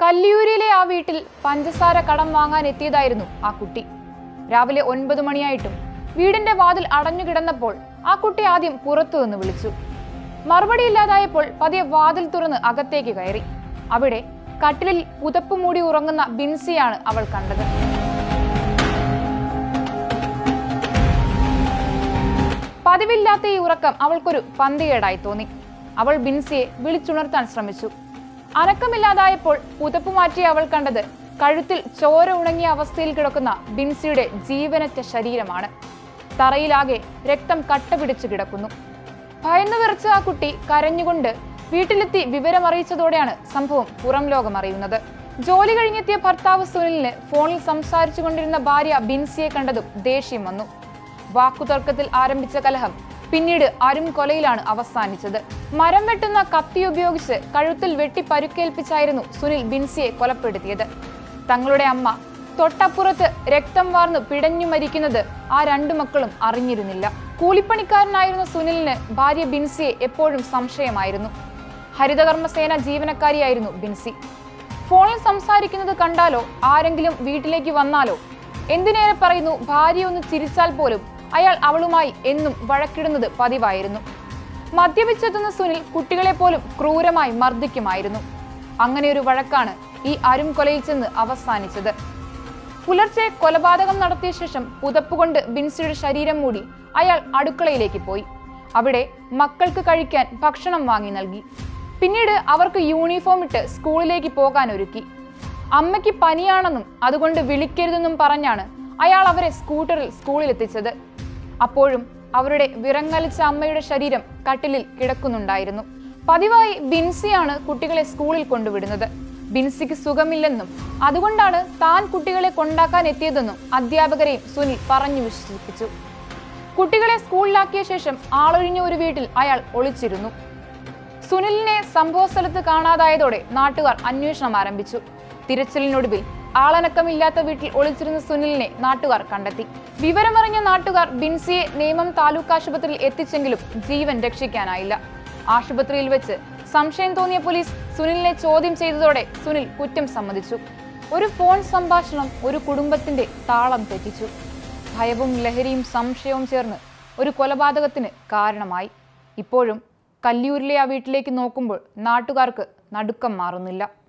കല്ലിയൂരിലെ ആ വീട്ടിൽ പഞ്ചസാര കടം വാങ്ങാൻ എത്തിയതായിരുന്നു ആ കുട്ടി. രാവിലെ ഒൻപത് മണിയായിട്ടും വീടിന്റെ വാതിൽ അടഞ്ഞു കിടന്നപ്പോൾ ആ കുട്ടി ആദ്യം പുറത്തു നിന്ന് വിളിച്ചു. മറുപടി ഇല്ലാതായപ്പോൾ പതിയെ വാതിൽ തുറന്ന് അകത്തേക്ക് കയറി. അവിടെ കട്ടിലിൽ പുതപ്പ് മൂടി ഉറങ്ങുന്ന ബിൻസിയാണ് അവൾ കണ്ടത്. പതിവില്ലാത്ത ഈ ഉറക്കം അവൾക്കൊരു പന്തികേടായി തോന്നി. അവൾ ബിൻസിയെ വിളിച്ചുണർത്താൻ ശ്രമിച്ചു. അനക്കമില്ലാതായപ്പോൾ പുതപ്പ് മാറ്റിയ അവൾ കണ്ടത് കഴുത്തിൽ ചോര ഉണങ്ങിയ അവസ്ഥയിൽ കിടക്കുന്ന ബിൻസിയുടെ ജീവനറ്റ ശരീരമാണ്. തറയിലാകെ രക്തം കട്ട പിടിച്ചു കിടക്കുന്നു. ഭയന്നു വിറച്ച ആ കുട്ടി കരഞ്ഞുകൊണ്ട് വീട്ടിലെത്തി വിവരമറിയിച്ചതോടെയാണ് സംഭവം പുറം ലോകം അറിയുന്നത്. ജോലി കഴിഞ്ഞെത്തിയ ഭർത്താവ് സുനിലിന് ഫോണിൽ സംസാരിച്ചു കൊണ്ടിരുന്ന ഭാര്യ ബിൻസിയെ കണ്ടതും ദേഷ്യം വന്നു. വാക്കുതർക്കത്തിൽ ആരംഭിച്ച കലഹം പിന്നീട് അരും കൊലയിലാണ് അവസാനിച്ചത്. മരം വെട്ടുന്ന കത്തി ഉപയോഗിച്ച് കഴുത്തിൽ വെട്ടി പരുക്കേൽപ്പിച്ചായിരുന്നു സുനിൽ ബിൻസിയെ കൊലപ്പെടുത്തിയത്. തങ്ങളുടെ അമ്മ തൊട്ടപ്പുറത്ത് രക്തം വാർന്ന് പിടഞ്ഞു മരിക്കുന്നത് ആ രണ്ടു മക്കളും അറിഞ്ഞിരുന്നില്ല. കൂലിപ്പണിക്കാരനായിരുന്ന സുനിലിന് ഭാര്യ ബിൻസിയെ എപ്പോഴും സംശയമായിരുന്നു. ഹരിതകർമ്മസേന ജീവനക്കാരിയായിരുന്നു ബിൻസി. ഫോണിൽ സംസാരിക്കുന്നത് കണ്ടാലോ ആരെങ്കിലും വീട്ടിലേക്ക് വന്നാലോ? എന്തിനേറെ പറയുന്നു ഭാര്യ ഒന്ന് ചിരിച്ചാൽ പോലും അയാൾ അവളുമായി എന്നും വഴക്കിടുന്നത് പതിവായിരുന്നു. മദ്യപിച്ചെത്തുന്ന സുനിൽ കുട്ടികളെ പോലും ക്രൂരമായി മർദ്ദിക്കുമായിരുന്നു. അങ്ങനെ ഒരു വഴക്കാണ് ഈ അരും കൊലയിൽ ചെന്ന് അവസാനിച്ചത്. പുലർച്ചെ കൊലപാതകം നടത്തിയ ശേഷം പുതപ്പുകൊണ്ട് ബിൻസിയുടെ ശരീരം മൂടി അയാൾ അടുക്കളയിലേക്ക് പോയി. അവിടെ മക്കൾക്ക് കഴിക്കാൻ ഭക്ഷണം വാങ്ങി നൽകി. പിന്നീട് അവർക്ക് യൂണിഫോം ഇട്ട് സ്കൂളിലേക്ക് പോകാൻ ഒരുക്കി അമ്മയ്ക്ക് പനിയാണെന്നും അതുകൊണ്ട് വിളിക്കരുതെന്നും പറഞ്ഞാണ് അയാൾ അവരെ സ്കൂട്ടറിൽ സ്കൂളിൽ എത്തിച്ചത് അപ്പോഴും അവരുടെ വിറങ്ങലിച്ച അമ്മയുടെ ശരീരം കട്ടിലിൽ കിടക്കുന്നുണ്ടായിരുന്നു. പതിവായി ബിൻസിയാണ് കുട്ടികളെ സ്കൂളിൽ കൊണ്ടുവിടുന്നത്. ബിൻസിക്ക് സുഖമില്ലെന്നും അതുകൊണ്ടാണ് താൻ കുട്ടികളെ കൊണ്ടാക്കാൻ എത്തിയതെന്നും അധ്യാപകരെയും സുനിൽ പറഞ്ഞു വിശ്വസിപ്പിച്ചു. കുട്ടികളെ സ്കൂളിലാക്കിയ ശേഷം ആളൊഴിഞ്ഞ ഒരു വീട്ടിൽ അയാൾ ഒളിച്ചിരുന്നു. സുനിലിനെ സംഭവസ്ഥലത്ത് കാണാതായതോടെ നാട്ടുകാർ അന്വേഷണം ആരംഭിച്ചു. തിരച്ചിലിനൊടുവിൽ ആളനക്കമില്ലാത്ത വീട്ടിൽ ഒളിച്ചിരുന്ന സുനിലിനെ നാട്ടുകാർ കണ്ടെത്തി. വിവരമറിഞ്ഞ നാട്ടുകാർ ബിൻസിയെ നേമം താലൂക്ക് ആശുപത്രിയിൽ എത്തിച്ചെങ്കിലും ജീവൻ രക്ഷിക്കാനായില്ല. ആശുപത്രിയിൽ വെച്ച് സംശയം തോന്നിയ പോലീസ് സുനിലിനെ ചോദ്യം ചെയ്തതോടെ സുനിൽ കുറ്റം സമ്മതിച്ചു. ഒരു ഫോൺ സംഭാഷണം ഒരു കുടുംബത്തിന്റെ താളം തെറ്റിച്ചു. ഭയവും ലഹരിയും സംശയവും ചേർന്ന് ഒരു കൊലപാതകത്തിന് കാരണമായി. ഇപ്പോഴും കല്ലിയൂരിലെ ആ വീട്ടിലേക്ക് നോക്കുമ്പോൾ നാട്ടുകാർക്ക് നടുക്കം മാറുന്നില്ല.